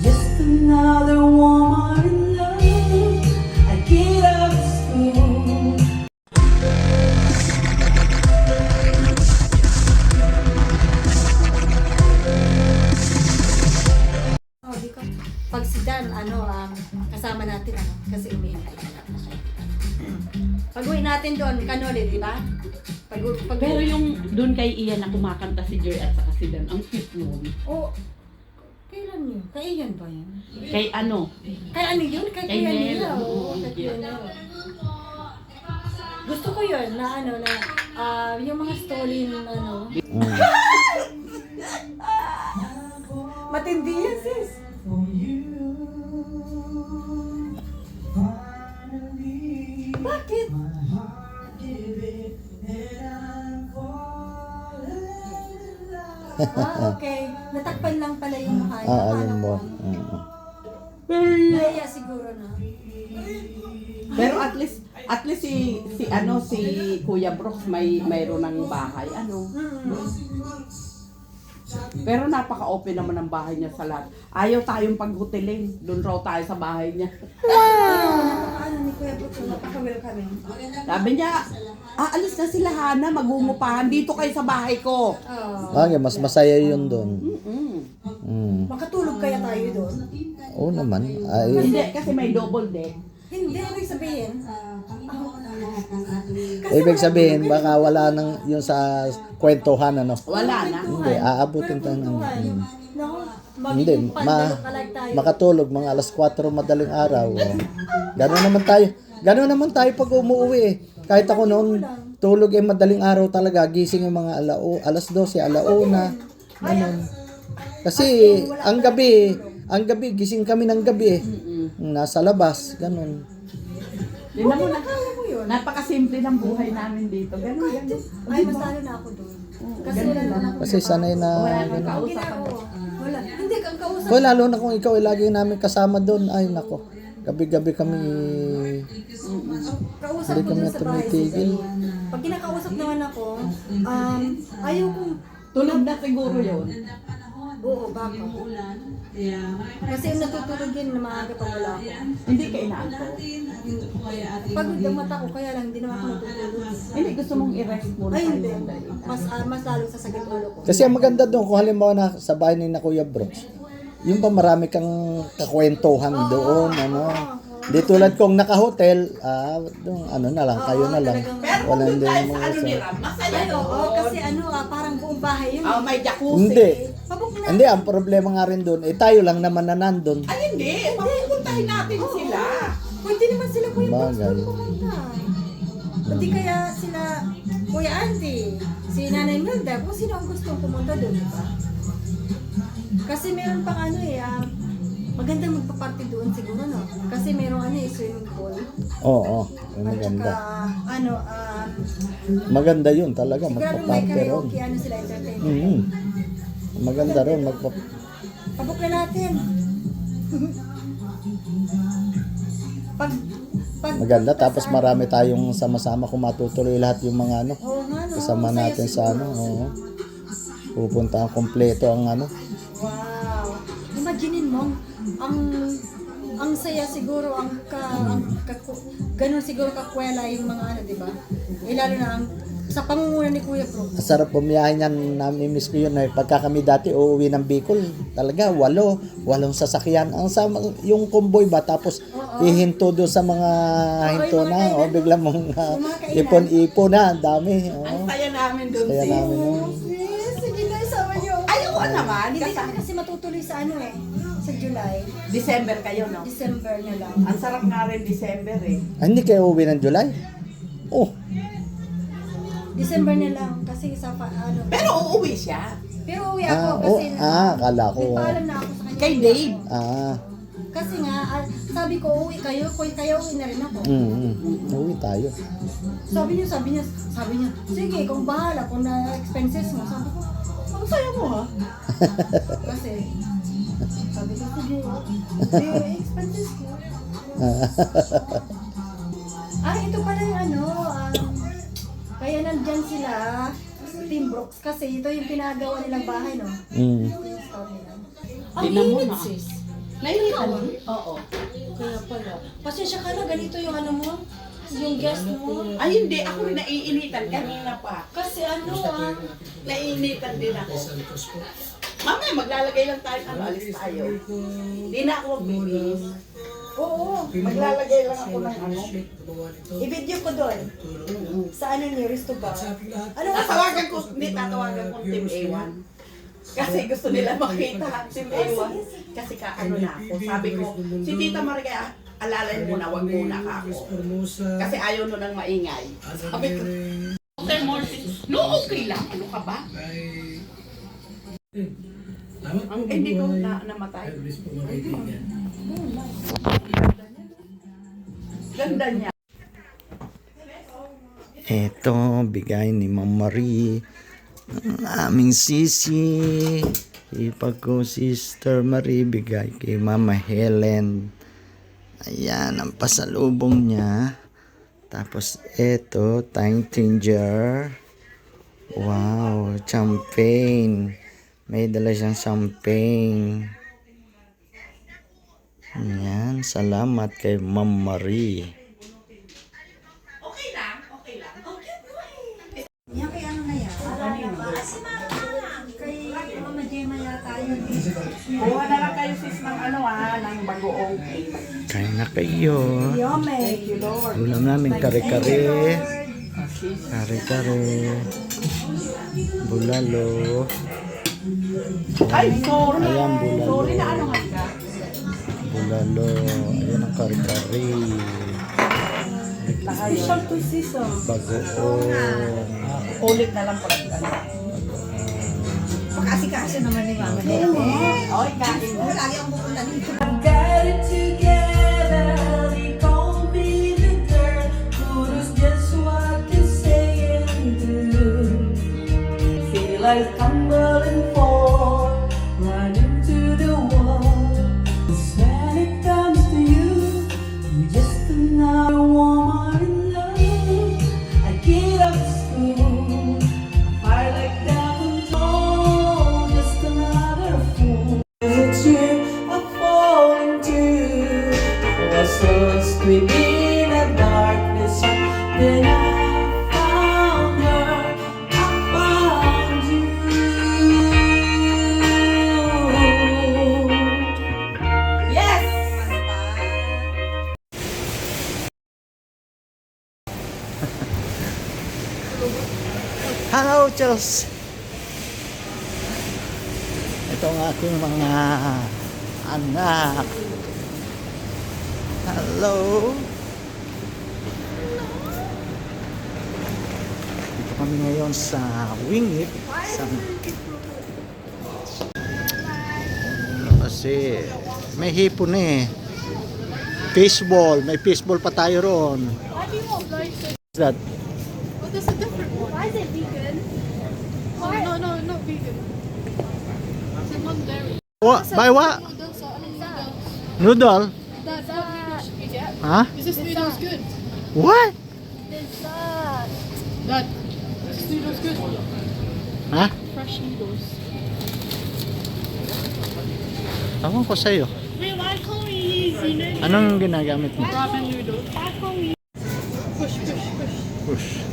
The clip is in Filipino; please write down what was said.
Just another woman in love. I get up to school. Oh, di ko. Pag si Dan, ano, um, kasama natin, ano, kasi umiintay na lang siya. Pag uwi natin doon, kanoli, di ba? Pag, pag, Pero yung doon kay Ian na kumakanta si Jer at saka si Dan, ang cute nun. Oh, yun? Kay Ian ba yan? Kay ano? Kay ano yun? Kay Kay Kuya Nel, nila. Oo, oo, kay Kuya cute. Nel. Gusto ko yun na ano na ah, yung mga story ng ano. Matindi yan sis. Bakit? ah, okay. Natakpan lang pala yung mukha niya. Ah, ko, mo. Oo. Naiya siguro na. Pero at least at least si si ano si Kuya Brooks may mayroon ng bahay ano. Pero napaka-open naman ng bahay niya sa lahat. Ayaw tayong paghotelin. Doon raw tayo sa bahay niya. Ano ni Kuya Buto, napaka-welcoming. Sabi niya, aalis na sila Hana, magungupahan. Dito kayo sa bahay ko. Oh. Bagay, mas masaya yun doon. Mm. Mm. Makatulog kaya tayo doon? Oo naman. Ay, Hindi, kasi may double deck. Hindi, ibig sabihin. Ibig sabihin, baka wala nang yung sa kwentuhan, ano. Wala na. Hindi, aabutin tayo ng... Mm. Naku, Hindi, ma, makatulog mga alas 4 madaling araw. Oh. Gano'n naman tayo. Gano'n naman tayo pag umuwi eh. Kahit ako noon, tulog eh madaling araw talaga. Gising yung mga alao, alas 12, alauna. Ganun. Kasi ang gabi, ang gabi, gising kami ng gabi eh. Nasa labas, ganun. Mo na. Yun? Napakasimple ng buhay namin dito. Ganun, ganun. Ay, masalo na ako doon. Kasi wala naman ako. Kasi sanay na... Wala nang Ang kausapan. ginagawa. Wala. Hindi, kang kausap. Hoy, lalo na kung ikaw ay lagi namin kasama doon. Ay, nako. Gabi-gabi kami... Kausap Hindi ko kami dun sa bahay tumitigil. Pag kinakausap naman ako, um, ayaw kong, Tulog na siguro yun. oo, baka. Kasi yung natutulog yun na maaga pag wala ako. Hindi ka inaanto. Pagod ang mata ko, kaya lang hindi naman ako natutulog. Hindi, gusto mong i-rest muna Ay, kayo hindi. Mas, ah, mas lalo sa sakit ulo ko. Kasi ang maganda doon, kung halimbawa na sa bahay ni na Kuya Brooks, yung pa marami kang kakwentuhan doon, ano. Di tulad kong naka-hotel, ah, doon, ano na lang, kayo na lang. Pero Wala kung doon tayo mo sa ano sa- ni Ram, masaya Ay, oo, doon. kasi ano, ah, parang buong bahay yun. Oh, may jacuzzi. Hindi. Pabok na. Hindi, ang problema nga rin doon, eh tayo lang naman na nandun. Ay, hindi. Mapupuntahin natin sila. Pwede naman sila Kuya Box Bagay. doon pumunta. Pati kaya sila Kuya Auntie, si Nanay Melda, kung sino ang gustong pumunta doon, di ba? Kasi meron pang ano eh, ah, magandang magpa-party doon siguro, no? Kasi meron ano eh, swimming pool. Oo, oh, At maganda. saka, ano, um, Maganda yun talaga, sigurado may magpa-party ron. karaoke, ano sila, entertainment. Mm. Maganda ron, magpa Pabok na natin. pag, pag, Maganda, tapos marami tayong sama-sama kung matutuloy lahat yung mga ano, Oo nga, no? kasama natin sa ano, siguro. oo. Pupunta ang kompleto ang ano. Wow. Imaginin mo, ang ang saya siguro ang ka, ang kaku, ganun siguro kakwela yung mga ano, di ba? Eh lalo na ang sa pangunguna ni Kuya Bro. Ang sarap bumiyahe niyan, nami-miss ko yun. Eh. Pagka kami dati uuwi ng Bicol, talaga walo, walong sasakyan. Ang sama, yung convoy ba, tapos ihinto doon sa mga hinto yung mga na, kainan. o bigla mong Yung mga kainan. ipon-ipon na, ang dami. Ang oo. saya namin doon, Saya sis. namin yun. Naman. Hindi Kasi kami kasi matutuloy sa ano eh, sa July. December kayo, no? December na lang. Ang sarap nga rin December eh. Ah, hindi kayo uuwi ng July? Oh, December na lang kasi sa pa, ano. Pero uuwi siya. Pero uwi ako ah, oh, kasi ah, akala ko. may paalam na ako sa kanya. Kay Dave. Ah, Kasi nga, ah, sabi ko, uwi kayo, kung kayo uwi na rin ako. mm, mm, uwi tayo. Sabi niya, sabi niya, sabi niya, sige, kung bahala, kung na expenses mo. Sabi ko, saya mo ha. Kasi, sabi ko, sige, sige, expenses ko. ah, ito pala yung ano, um, kaya nandyan sila, Team Brooks, kasi ito yung pinagawa nilang bahay, no? Mm. Yung store nila. Ang Tingnan mo init, na. sis. Nainitan mo? Oo. Kaya pala. Pasensya ka na, ganito yung ano mo, yung guest mo. Ay, hindi. Ako rin naiinitan kanina pa. Kasi ano ah, Naiinitan din ako. Mamaya, maglalagay lang tayo. Ano, alis tayo. Hindi na ako magbibis. oo, Maglalagay lang ako ng ano. i-video ko doon. Sa ano ni Risto ba? Ano ka Tatawagan ko, hindi tatawagan ko Team A1. Kasi gusto nila makita ang Team A1. Kasi ka ano na ako. Sabi ko, si Tita Maria, alalay mo na, wag muna ka ako. Kasi ayaw nun ng maingay. Sabi ko, Dr. Morphin, no, okay lang. Ano ka ba? Ang hindi ko na namatay. Ganda niya. Ito, bigay ni Ma'am Marie. Ang aming sisi. Ipag ko, Sister Marie, bigay kay Mama Helen. Ayan, ang pasalubong niya. Tapos, ito, time changer. Wow, champagne. May dala siyang champagne. Ayan, salamat kay Ma'am Marie. Okay lang, okay lang. Yan kay Kuha na lang kayo sis ng ano ah, ng bagoong cake. Kaya na kayo. Thank you Lord. Ulam namin kare-kare. Kare-kare. Bulalo. Ay, sorry. Ayan, bulalo. Sorry na ano hangga. Bulalo. Ayan ang kare-kare. Special to season. Bagoong. Ulit na lang pag ano. Pag-asikaso naman ni Mama kain mo. Lagi ang pupunta dito. Got it together, they call me the girl who knows just what to say and do. Feel like tumbling fall, Hello, Chels. Ito ang aking mga anak. Hello. Dito kami ngayon sa Wingit. Sa... Kasi may hipon eh. Fishball. May fishball pa tayo roon. What's that? Oh, there's a different one. Why is it vegan? Why? No, no, not vegan. Non-dairy. What? By what? Noodles. Noodle? That's? Huh? Is this noodles good? What? Dad, is this noodles good? Ha? Fresh noodles. Tawag ko sa'yo. Wait, why use, you know, Anong ginagamit mo? ramen noodles? Push, push, push. Push.